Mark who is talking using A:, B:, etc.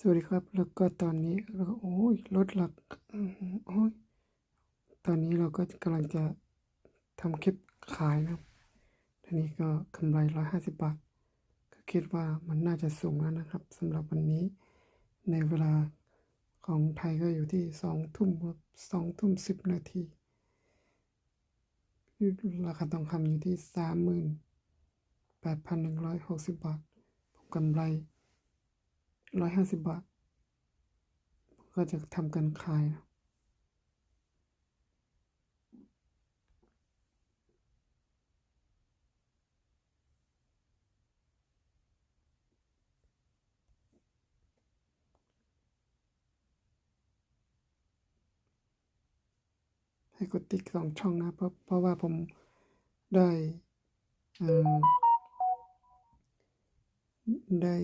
A: สวัสดีครับ แล้วก็ตอนนี้เราโอ้ยลดหลักโอ้ยตอนนี้เราก็กำลังจะทำคลิปขายนะครับทีนี้ก็กำไรร้อยห้าสิบบาท ก็คิดว่ามันน่าจะสูงแล้วนะครับสำหรับวันนี้ ในเวลาของไทยก็อยู่ที่สองทุ่มสองทุ่มสิบนาทีราคาทองคำอยู่ที่สามหมื่นแปดพันหนึ่งร้อยหกสิบบาทผมกำไร ร้อยห้าสิบบาท ก็จะทำการขายนะให้กดติ๊กสองช่องนะเพราะเพราะว่าผมได้ได้